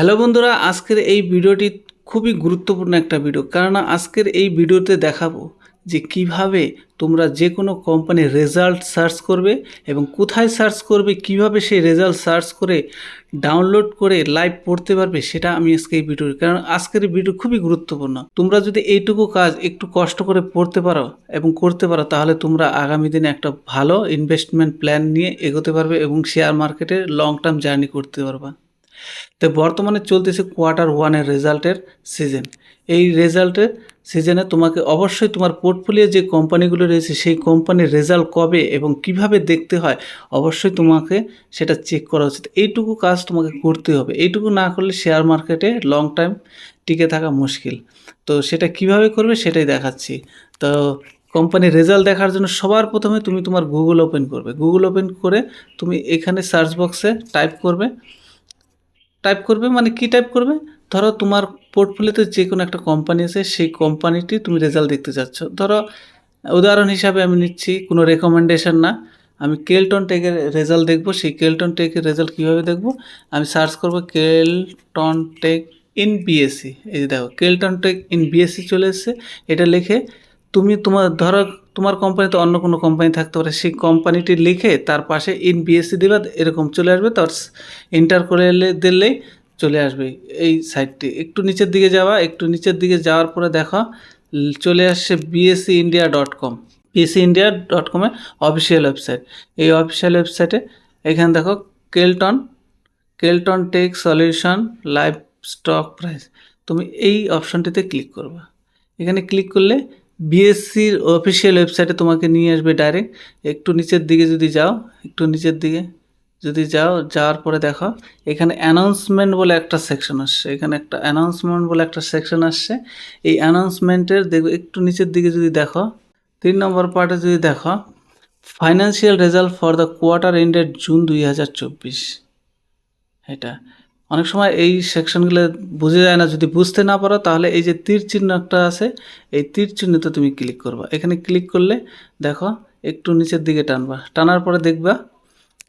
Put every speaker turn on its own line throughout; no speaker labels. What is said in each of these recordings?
Hello বন্ধুরা, আজকের এই ভিডিওটি খুবই গুরুত্বপূর্ণ একটা ভিডিও। কেননা আজকের এই ভিডিওতে দেখাবো যে কীভাবে তোমরা যে কোনো কোম্পানির রেজাল্ট সার্চ করবে এবং কোথায় সার্চ করবে, কীভাবে সেই রেজাল্ট সার্চ করে ডাউনলোড করে লাইভ পড়তে পারবে, সেটা আমি আজকে এই ভিডিও কারণ আজকের ভিডিও খুবই গুরুত্বপূর্ণ। তোমরা যদি এইটুকু কাজ একটু কষ্ট করে পড়তে পারো এবং করতে পারো, তাহলে তোমরা আগামী দিনে একটা ভালো ইনভেস্টমেন্ট প্ল্যান নিয়ে এগোতে পারবে এবং শেয়ার মার্কেটে লং টার্ম জার্নি করতে পারবা। তো বর্তমানে চলতেছে কোয়ার্টার ওয়ানের রেজাল্টের সিজন এই রেজাল্টের সিজনে তোমাকে অবশ্যই তোমার পোর্টফোলিও যে কোম্পানিগুলো রয়েছে, সেই কোম্পানির রেজাল্ট কবে এবং কীভাবে দেখতে হয়, অবশ্যই তোমাকে সেটা চেক করা উচিত। এইটুকু কাজ তোমাকে করতে হবে। এইটুকু না করলে শেয়ার মার্কেটে লং টাইম টিকে থাকা মুশকিল। তো সেটা কীভাবে করবে সেটাই দেখাচ্ছি। তো কোম্পানির রেজাল্ট দেখার জন্য সবার প্রথমে তুমি তোমার গুগল ওপেন করবে। গুগল ওপেন করে তুমি এখানে সার্চ বক্সে টাইপ করবে। টাইপ করবে মানে কি টাইপ করবে? ধরো তোমার পোর্টফোলিওতে যে কোনো একটা কোম্পানি আছে, সেই কোম্পানিটি তুমি রেজাল্ট দেখতে চাচ্ছ। ধরো উদাহরণ হিসাবে আমি নিচ্ছি, কোনো রেকমেন্ডেশন না। আমি কেলটন টেকের রেজাল্ট দেখব, সেই কেলটন টেকের রেজাল্ট কীভাবে দেখব? আমি সার্চ করব কেলটন টেক ইন বিএসসি এই দেখো কেলটন টেক ইন বিএসসি চলে এসছে। এটা লিখে তুমি তোমার, ধরো তোমার কোম্পানিতে অন্য কোনো কোম্পানি থাকতে পারে, সেই কোম্পানিটি লিখে তার পাশে ইন বিএসসি দেবা এরকম চলে আসবে, তার এন্টার করে দিলেই চলে আসবে এই সাইটটি একটু নিচের দিকে যাওয়া, একটু নিচের দিকে যাওয়ার পরে দেখো চলে আসছে BSE India dot com BSE India dot কমের অফিসিয়াল ওয়েবসাইট এই অফিসিয়াল ওয়েবসাইটে এখানে দেখো Kellton Kellton tech solution live stock price তুমি এই অপশনটিতে ক্লিক করবা। এখানে ক্লিক করলে বিএসসির অফিসিয়াল ওয়েবসাইটে তোমাকে নিয়ে আসবে ডাইরেক্ট একটু নিচের দিকে যদি যাও, একটু নিচের দিকে যদি যাও, যাওয়ার পরে দেখো, এখানে অ্যানাউন্সমেন্ট বলে একটা সেকশন আসছে। এখানে একটা অ্যানাউন্সমেন্ট বলে একটা সেকশন আসছে। এই অ্যানাউন্সমেন্টের দেখবে, একটু নিচের দিকে যদি দেখো, তিন নম্বর পার্টে যদি দেখো financial result for the quarter ended June দুই হাজার চব্বিশ। এটা। অনেক সময় এই সেকশনগুলো বুঝে যায় না, যদি বুঝতে না পারো তাহলে এই যে তীর চিহ্ন একটা আছে, এই তীর চিহ্নতে তুমি ক্লিক করবা। এখানে ক্লিক করলে দেখো একটু নিচের দিকে টানবা। টানার পরে দেখবা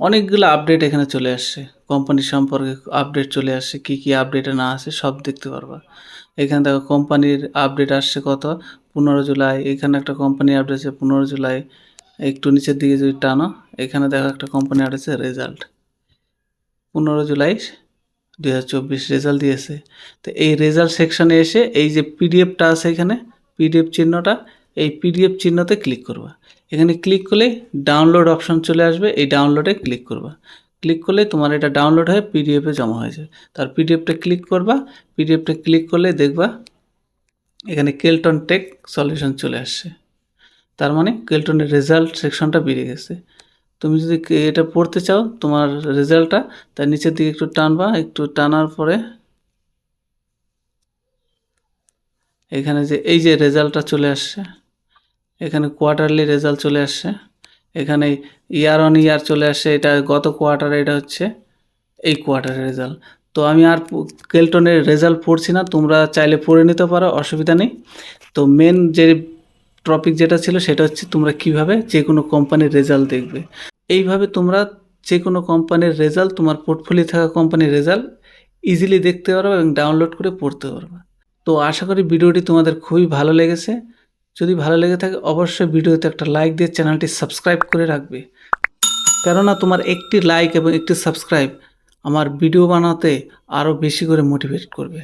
অনেকগুলো আপডেট এখানে চলে আসছে। কোম্পানি সম্পর্কে আপডেট চলে আসছে, কী কী আপডেটে না আসে সব দেখতে পারবা। এখানে দেখো কোম্পানির আপডেট আসছে কত? পনেরো জুলাই, এখানে একটা কোম্পানি আপডেট আছে পনেরো জুলাই। একটু নিচের দিকে যদি টানো, এখানে দেখো একটা কোম্পানি আপডেট আছে রেজাল্ট পনেরো জুলাই দুই হাজার চব্বিশ রেজাল্ট দিয়েছে। তো এই রেজাল্ট সেকশনে এসে এই যে পিডিএফটা আছে এখানে পিডিএফ চিহ্নটা, এই পিডিএফ চিহ্নতে ক্লিক করবা। এখানে ক্লিক করলে ডাউনলোড অপশন চলে আসবে, এই ডাউনলোডে ক্লিক করবা। ক্লিক করলে তোমার এটা ডাউনলোড হয়ে পিডিএফে জমা হয়ে যাবে। তার পিডিএফটা ক্লিক করবা পিডিএফটা ক্লিক করলে দেখবা এখানে কেলটন টেক সলিউশন চলে আসছে। তার মানে কেলটনের রেজাল্ট সেকশনটা বেরিয়ে গেছে। তুমি যদি এটা পড়তে চাও তোমার রেজাল্টটা, তার নিচের দিকে একটু টানবা, একটু টানার পরে এখানে যে এই যে রেজাল্টটা চলে আসছে, এখানে কোয়ার্টারলি রেজাল্ট চলে আসছে, এখানে ইয়ার অন ইয়ার চলে আসছে, এটা গত কোয়ার্টারে এটা হচ্ছে এই কোয়ার্টারের রেজাল্ট। তো আমি আর কেলটনের রেজাল্ট পড়ছি না, তোমরা চাইলে পড়ে নিতে পারো, অসুবিধা নেই। তো মেন যে টপিক যেটা ছিল সেটা হচ্ছে তোমরা কীভাবে যে কোনো কোম্পানির রেজাল্ট দেখবে। এইভাবে তোমরা যে কোনো কোম্পানির রেজাল্ট তোমার পোর্টফোলিও থাকা কোম্পানির রেজাল্ট ইজিলি দেখতে পারবে এবং ডাউনলোড করে পড়তে পারবে। তো আশা করি ভিডিওটি তোমাদের খুবই ভালো লেগেছে। যদি ভালো লেগে থাকে, অবশ্যই ভিডিওতে একটা লাইক দিয়ে চ্যানেলটি সাবস্ক্রাইব করে রাখবে। কেননা তোমার একটি লাইক এবং একটি সাবস্ক্রাইব আমার ভিডিও বানাতে আরও বেশি করে মোটিভেট করবে।